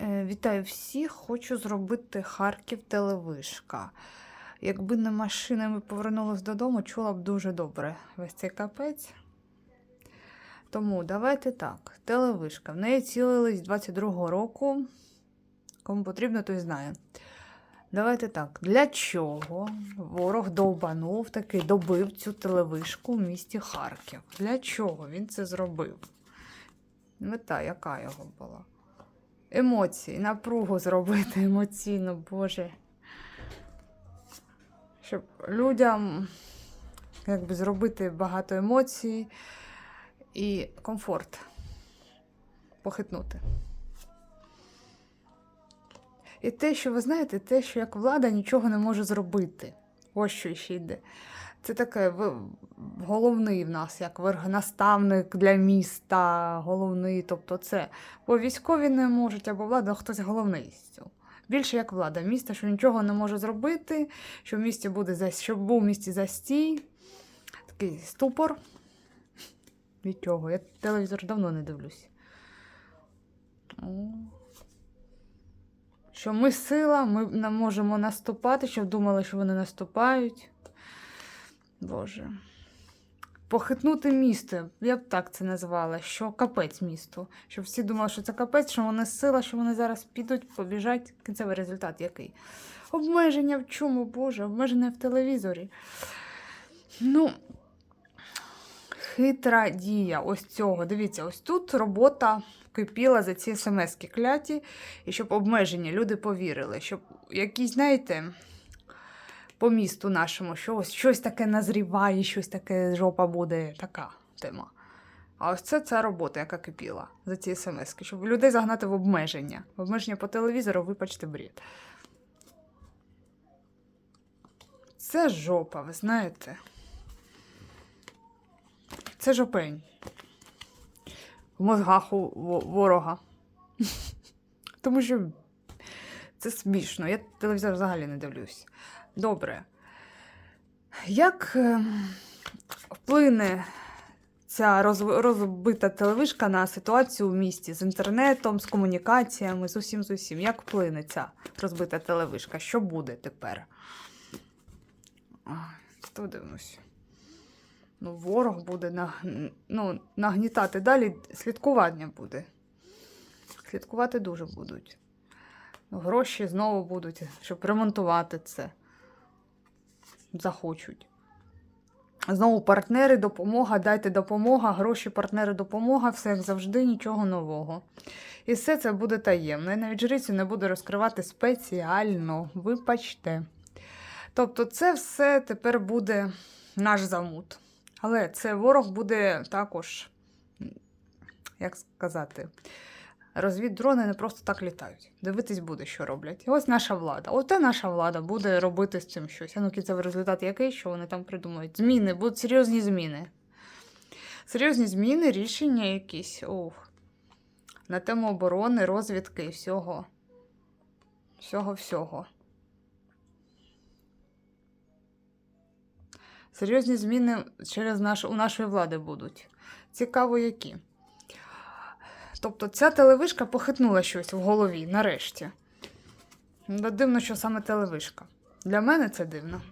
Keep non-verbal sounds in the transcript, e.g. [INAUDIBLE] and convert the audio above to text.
Е, Вітаю всіх! Хочу зробити Харків телевишка. Якби не машина, ми додому, чула б дуже добре весь цей капець. Тому давайте так. Телевишка. В неї цілились 22-го року. Кому потрібно, той знає. Давайте так. Для чого ворог довбанув таки добив цю телевишку в місті Харків? Для чого він це зробив? Мета, яка його була? Емоції, напругу зробити [LAUGHS] емоційно, Боже. Щоб людям якби, зробити багато емоцій і комфорт похитнути. І те, що ви знаєте, те, що як влада нічого не може зробити. Ось що ще йде. Це таке головний в нас, як наставник для міста, головний. Тобто це бо військові не можуть, або влада, хтось головний. Більше як влада міста, що нічого не може зробити, що в місті буде за щоб був в місті застій, такий ступор. Від чого? Я телевізор давно не дивлюсь. Що ми сила, ми можемо наступати, щоб думали, що вони наступають. Боже. Похитнути місто, я б так це назвала, що капець місту. Щоб всі думали, що це капець, що вони сила, що вони зараз підуть, побіжать. Кінцевий результат який? Обмеження в чому, Боже, обмеження в телевізорі. Ну, хитра дія ось цього. Дивіться, ось тут робота кипіла за ці смс-ки кляті, і щоб обмеження люди повірили, щоб якісь, знаєте по місту нашому щось, щось таке назріває, щось таке жопа буде, така тема. А ось це ця робота, яка кипіла за ці смс щоб людей загнати в обмеження. В обмеження по телевізору, вибачте, бред. Це жопа, ви знаєте. Це жопень. В мозгах у ворога. [LAUGHS] Тому що це смішно. Я телевізор взагалі не дивлюсь. Добре. Як е, вплине ця роз- розбита телевишка на ситуацію в місті з інтернетом, з комунікаціями, з усім з усім? Як вплине ця розбита телевишка? Що буде тепер? Ай, Подивимось. Ну, ворог буде наг... ну, нагнітати далі, слідкування буде. Слідкувати дуже будуть. Гроші знову будуть, щоб ремонтувати це. Захочуть. Знову партнери, допомога, дайте допомога, гроші, партнери, допомога, все як завжди, нічого нового. І все це буде таємно. Я навіть жрицю не буду розкривати спеціально. Вибачте. Тобто, це все тепер буде наш замут. Але це ворог буде також, як сказати, розвіддрони не просто так літають. Дивитись буде, що роблять. І ось наша влада. Оте наша влада буде робити з цим щось. А ну кінцевий результат який, що вони там придумають? Зміни, будуть серйозні зміни. Серйозні зміни, рішення якісь. Ох. На тему оборони, розвідки і всього. Всього-всього. Серйозні зміни через наш, у нашої влади будуть. Цікаво, які. Тобто ця телевишка похитнула щось в голові нарешті. Дивно, що саме телевишка. Для мене це дивно.